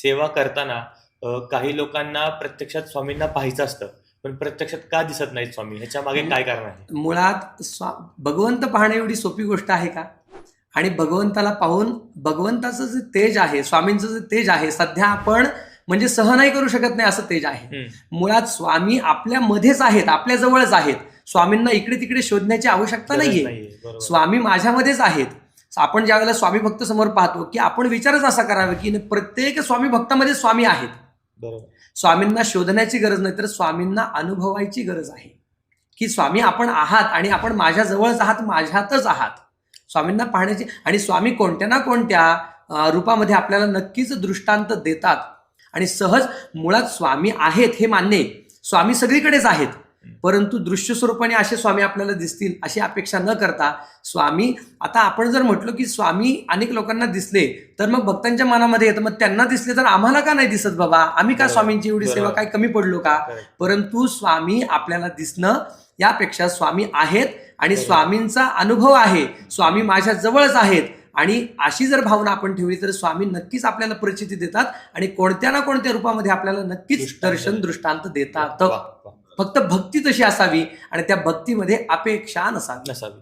सेवा करताना काही लोकांना प्रत्यक्षात स्वामींना पाहायचं असतं. पण प्रत्यक्षात का दिसत नाहीत स्वामी? ह्याच्या मागे काय कारण आहे? मुळात स्वा भगवंत पाहणं एवढी सोपी गोष्ट आहे का? आणि भगवंताला पाहून भगवंताचं जे तेज आहे स्वामींचं जे तेज आहे सध्या आपण म्हणजे सहनही करू शकत नाही असं तेज आहे. मुळात स्वामी आपल्या मध्येच आहेत आपल्या जवळच आहेत. स्वामींना इकडे तिकडे शोधण्याची आवश्यकता नाहीये. स्वामी माझ्यामध्येच आहेत. आपण ज्या वेळेला स्वामी भक्त समोर पाहतो की आपण विचारच असा करावा की प्रत्येक स्वामी भक्तामध्ये स्वामी आहेत. बरोबर. स्वामींना शोधण्याची गरज नाही तर स्वामींना अनुभवायची गरज आहे. की स्वामी आपण आहात आणि आपण माझ्या जवळच आहात माझ्यातच आहात. स्वामींना पाहण्याची आणि स्वामी कोणत्या ना कोणत्या रूपामध्ये आपल्याला नक्कीच दृष्टांत देतात. आणि सहज मुळात स्वामी आहेत हे मान्य. स्वामी सगळीकडेच आहेत. परंतु दृश्य स्वरूपाने असे स्वामी आपल्याला दिसतील अशी अपेक्षा न करता स्वामी आता आपण जर म्हटलो की स्वामी अनेक लोकांना दिसले तर मग भक्तांच्या मनामध्ये येतं मग त्यांना दिसले तर आम्हाला का नाही दिसत बाबा आम्ही का. स्वामींची एवढी सेवा. काय कमी पडलो का. परंतु स्वामी आपल्याला दिसणं यापेक्षा स्वामी आहेत आणि. स्वामींचा अनुभव आहे स्वामी माझ्या जवळच आहेत आणि अशी जर भावना आपण ठेवली तर स्वामी नक्कीच आपल्याला परिचिती देतात आणि कोणत्या ना कोणत्या रूपामध्ये आपल्याला नक्कीच. दर्शन दृष्टांत देतात. फक्त भक्ती तशी असावी आणि त्या भक्तीमध्ये अपेक्षा नसावी. नसावी.